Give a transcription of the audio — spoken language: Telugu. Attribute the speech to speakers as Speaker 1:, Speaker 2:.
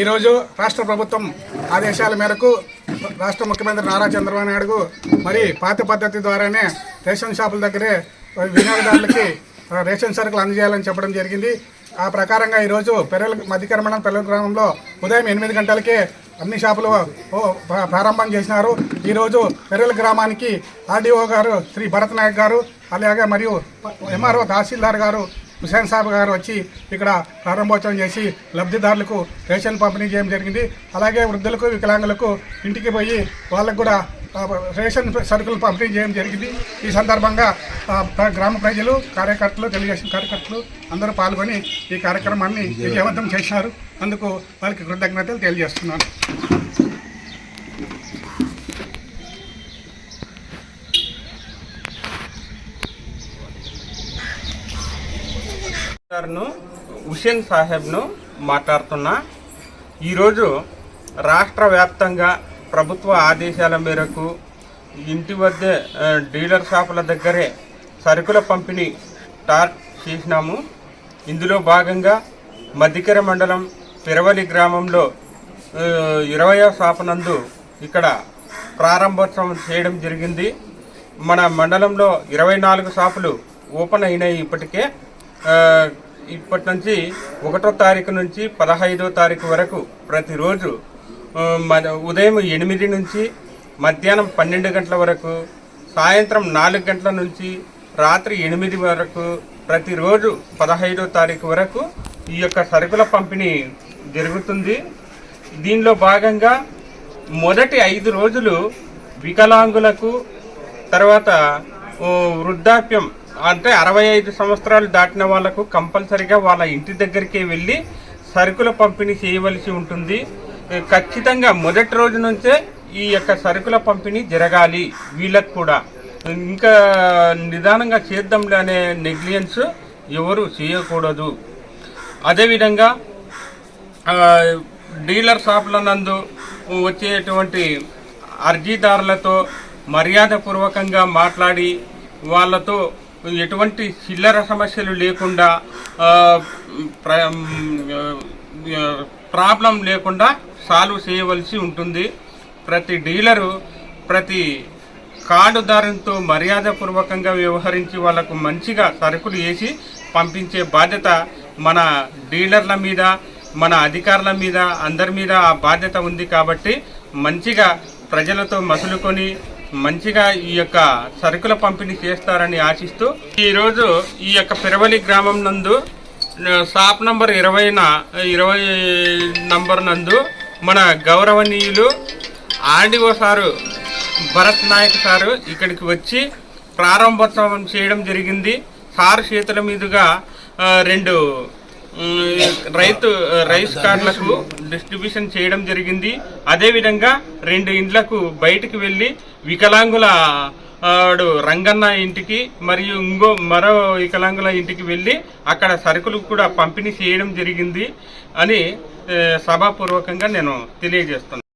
Speaker 1: ఈరోజు రాష్ట్ర ప్రభుత్వం ఆదేశాల మేరకు రాష్ట్ర ముఖ్యమంత్రి నారా చంద్రబాబు నాయుడు మరి పాత పద్ధతి ద్వారానే రేషన్ షాపుల దగ్గరే వినియోగదారులకి రేషన్ సరుకులు అందజేయాలని చెప్పడం జరిగింది. ఆ ప్రకారంగా ఈరోజు పెరల్ మధ్యకరమణం పెరల్ గ్రామంలో ఉదయం ఎనిమిది గంటలకే అన్ని షాపులు ప్రారంభం చేసినారు. ఈరోజు పెరల్ గ్రామానికి ఆర్డీఓ గారు శ్రీ భరత్ నాయక్ గారు అలాగే మరియు ఎంఆర్ఓ తహసీల్దార్ గారు హుసేన్ సాబ్ గారు వచ్చి ఇక్కడ ప్రారంభోత్సవం చేసి లబ్ధిదారులకు రేషన్ పంపిణీ చేయడం జరిగింది. అలాగే వృద్ధులకు వికలాంగులకు ఇంటికి పోయి వాళ్ళకు కూడా రేషన్ సరుకులు పంపిణీ చేయడం జరిగింది. ఈ సందర్భంగా గ్రామ ప్రజలు కార్యకర్తలు తెలుగుదేశం కార్యకర్తలు అందరూ పాల్గొని ఈ కార్యక్రమాన్ని విజయవంతం చేశారు. అందుకు వారికి కృతజ్ఞతలు తెలియజేస్తున్నాను.
Speaker 2: గారును హుషేన్ సాహెబ్ను మాట్లాడుతున్నా. ఈరోజు రాష్ట్ర వ్యాప్తంగా ప్రభుత్వ ఆదేశాల మేరకు ఇంటి వద్దే డీలర్ షాపుల దగ్గరే సరుకుల పంపిణీ స్టార్ట్ చేసినాము. ఇందులో భాగంగా మధ్యకెర మండలం పిరవలి గ్రామంలో ఇరవయో షాపు నందు ఇక్కడ ప్రారంభోత్సవం చేయడం జరిగింది. మన మండలంలో ఇరవై నాలుగు షాపులు ఓపెన్ అయినాయి ఇప్పటికే. ఇప్పటి నుంచి ఒకటో తారీఖు నుంచి పదహైదో తారీఖు వరకు ప్రతిరోజు మన ఉదయం ఎనిమిది నుంచి మధ్యాహ్నం పన్నెండు గంటల వరకు సాయంత్రం నాలుగు గంటల నుంచి రాత్రి ఎనిమిది వరకు ప్రతిరోజు పదహైదో తారీఖు వరకు ఈ యొక్క సరుకుల పంపిణీ జరుగుతుంది. దీనిలో భాగంగా మొదటి ఐదు రోజులు వికలాంగులకు తర్వాత వృద్ధాప్యం అంటే అరవై ఐదు సంవత్సరాలు దాటిన వాళ్ళకు కంపల్సరిగా వాళ్ళ ఇంటి దగ్గరికే వెళ్ళి సరుకుల పంపిణీ చేయవలసి ఉంటుంది. ఖచ్చితంగా మొదటి రోజు నుంచే ఈ యొక్క సరుకుల పంపిణీ జరగాలి వీళ్ళకు కూడా. ఇంకా నిదానంగా చేద్దాంలే అనే నెగ్లియన్స్ ఎవరు చేయకూడదు. అదేవిధంగా డీలర్ షాపుల నందు వచ్చేటువంటి అర్జీదారులతో మర్యాదపూర్వకంగా మాట్లాడి వాళ్ళతో ఎటువంటి చిల్లర సమస్యలు లేకుండా ప్ర- ప్రాబ్లం లేకుండా సాల్వ్ చేయవలసి ఉంటుంది. ప్రతి డీలరు ప్రతి కార్డుదారునితో మర్యాదపూర్వకంగా వ్యవహరించి వాళ్ళకు మంచిగా సరుకులు వేసి పంపించే బాధ్యత మన డీలర్ల మీద మన అధికారుల మీద అందరి మీద ఆ బాధ్యత ఉంది కాబట్టి మంచిగా ప్రజలతో మసులుకొని మంచిగా ఈ యొక్క సరుకుల పంపిణీ చేస్తారని ఆశిస్తూ ఈరోజు ఈ యొక్క పిరవలి గ్రామం నందు షాప్ నంబర్ ఇరవైన ఇరవై నంబర్ నందు మన గౌరవనీయులు RDO sir Bharat Nayak sir ఇక్కడికి వచ్చి ప్రారంభోత్సవం చేయడం జరిగింది. సారు చేతుల మీదుగా రెండు రైతు రైస్ కార్డులకు డిస్ట్రిబ్యూషన్ చేయడం జరిగింది. అదేవిధంగా రెండు ఇండ్లకు బయటికి వెళ్ళి వికలాంగుల రంగన్న ఇంటికి మరియు ఇంకో మరో వికలాంగుల ఇంటికి వెళ్ళి అక్కడ సరుకులు కూడా పంపిణీ చేయడం జరిగింది అని సభాపూర్వకంగా నేను తెలియజేస్తున్నాను